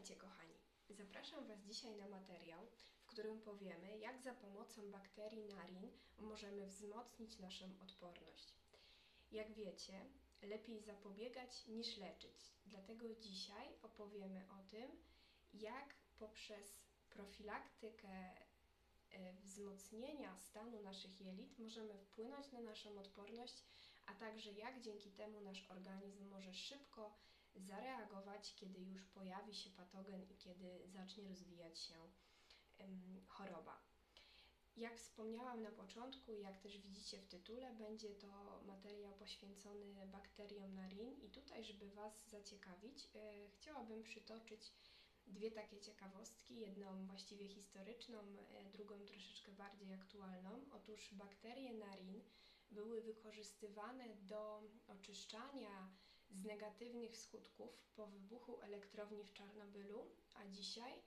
Witajcie kochani. Zapraszam Was dzisiaj na materiał, w którym powiemy, jak za pomocą bakterii narin możemy wzmocnić naszą odporność. Jak wiecie, lepiej zapobiegać niż leczyć. Dlatego dzisiaj opowiemy o tym, jak poprzez profilaktykę e, wzmocnienia stanu naszych jelit możemy wpłynąć na naszą odporność, a także jak dzięki temu nasz organizm może szybko zareagować, kiedy już pojawi się patogen i kiedy zacznie rozwijać się choroba. Jak wspomniałam na początku, jak też widzicie w tytule, będzie to materiał poświęcony bakteriom narin i tutaj, żeby Was zaciekawić, e, chciałabym przytoczyć dwie takie ciekawostki, jedną właściwie historyczną, e, drugą troszeczkę bardziej aktualną. Otóż bakterie narin były wykorzystywane do oczyszczania z negatywnych skutków po wybuchu elektrowni w Czarnobylu, a dzisiaj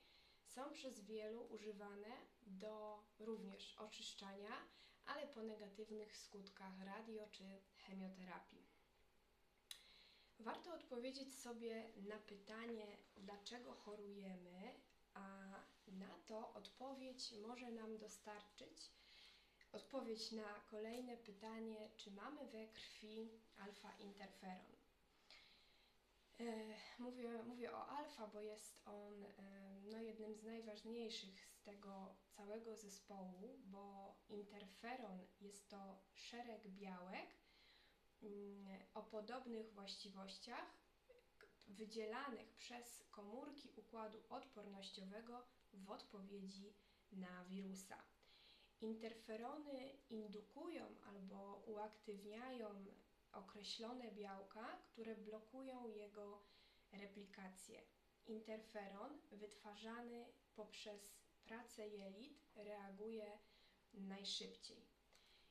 są przez wielu używane do również oczyszczania, ale po negatywnych skutkach radio czy chemioterapii. Warto odpowiedzieć sobie na pytanie, dlaczego chorujemy, a na to odpowiedź może nam dostarczyć odpowiedź na kolejne pytanie, czy mamy we krwi alfa-interferon. E, mówię, mówię o alfa, bo jest on e, no, jednym z najważniejszych z tego całego zespołu, bo interferon jest to szereg białek mm, o podobnych właściwościach wydzielanych przez komórki układu odpornościowego w odpowiedzi na wirusa. Interferony indukują albo uaktywniają określone białka, które blokują jego replikację. Interferon wytwarzany poprzez pracę jelit reaguje najszybciej.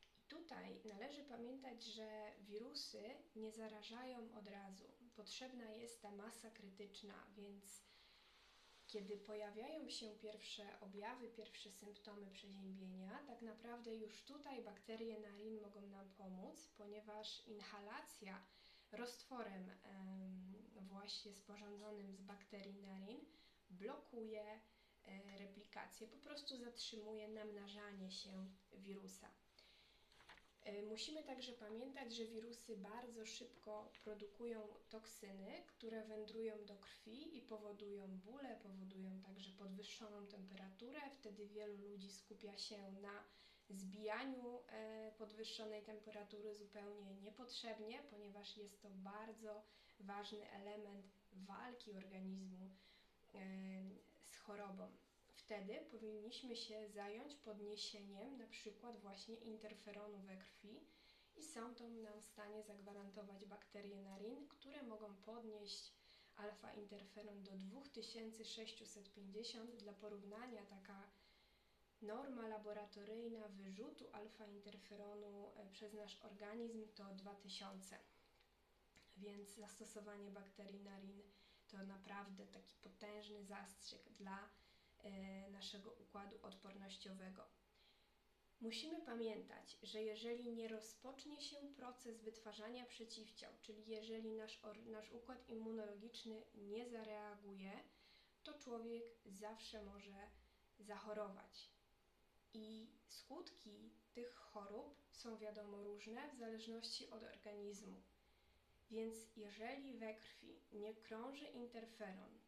I tutaj należy pamiętać, że wirusy nie zarażają od razu. Potrzebna jest ta masa krytyczna, więc kiedy pojawiają się pierwsze objawy, pierwsze symptomy przeziębienia, tak naprawdę już tutaj bakterie narin mogą nam pomóc, ponieważ inhalacja roztworem właśnie sporządzonym z bakterii narin blokuje e, replikację, po prostu zatrzymuje namnażanie się wirusa. E, musimy także pamiętać, że wirusy bardzo szybko produkują toksyny, które wędrują do krwi i powodują bóle, powodują także podwyższoną temperaturę. Wtedy wielu ludzi skupia się na zbijaniu e, podwyższonej temperatury zupełnie niepotrzebnie, ponieważ jest to bardzo ważny element walki organizmu e, z chorobą wtedy powinniśmy się zająć podniesieniem na przykład właśnie interferonu we krwi i są to nam w stanie zagwarantować bakterie narin, które mogą podnieść alfa-interferon do 2650. Dla porównania taka norma laboratoryjna wyrzutu alfa-interferonu e, przez nasz organizm to 2000. Więc zastosowanie bakterii narin to naprawdę taki potężny zastrzyk dla naszego układu odpornościowego. Musimy pamiętać, że jeżeli nie rozpocznie się proces wytwarzania przeciwciał, czyli jeżeli nasz, nasz układ immunologiczny nie zareaguje, to człowiek zawsze może zachorować. I skutki tych chorób są wiadomo różne w zależności od organizmu. Więc jeżeli we krwi nie krąży interferon,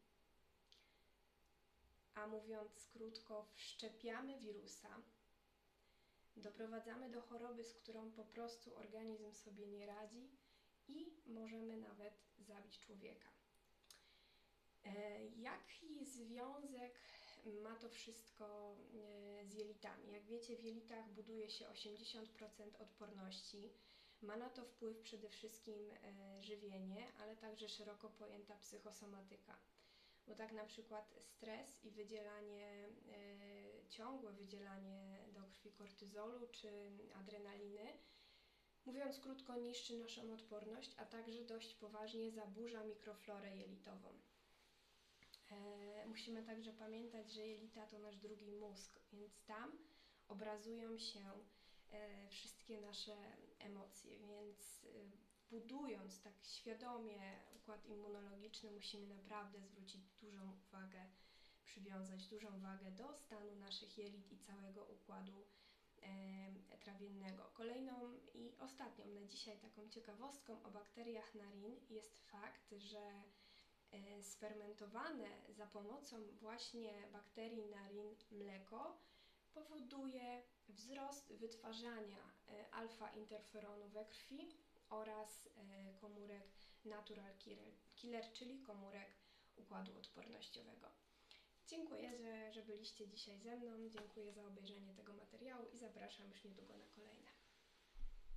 a mówiąc krótko, wszczepiamy wirusa, doprowadzamy do choroby, z którą po prostu organizm sobie nie radzi i możemy nawet zabić człowieka. E, jaki związek ma to wszystko e, z jelitami? Jak wiecie, w jelitach buduje się 80% odporności. Ma na to wpływ przede wszystkim e, żywienie, ale także szeroko pojęta psychosomatyka bo tak na przykład stres i wydzielanie, y, ciągłe wydzielanie do krwi kortyzolu czy adrenaliny, mówiąc krótko, niszczy naszą odporność, a także dość poważnie zaburza mikroflorę jelitową. E, musimy także pamiętać, że jelita to nasz drugi mózg, więc tam obrazują się e, wszystkie nasze emocje, więc y, budując tak świadomie układ immunologiczny, musimy naprawdę zwrócić dużą uwagę, przywiązać dużą wagę do stanu naszych jelit i całego układu trawiennego. Kolejną i ostatnią na dzisiaj taką ciekawostką o bakteriach narin jest fakt, że e, sfermentowane za pomocą właśnie bakterii narin mleko powoduje wzrost wytwarzania e, alfa-interferonu we krwi oraz e, komórek natural killer, czyli komórek układu odpornościowego. Dziękuję, że, że byliście dzisiaj ze mną. Dziękuję za obejrzenie tego materiału i zapraszam już niedługo na kolejne.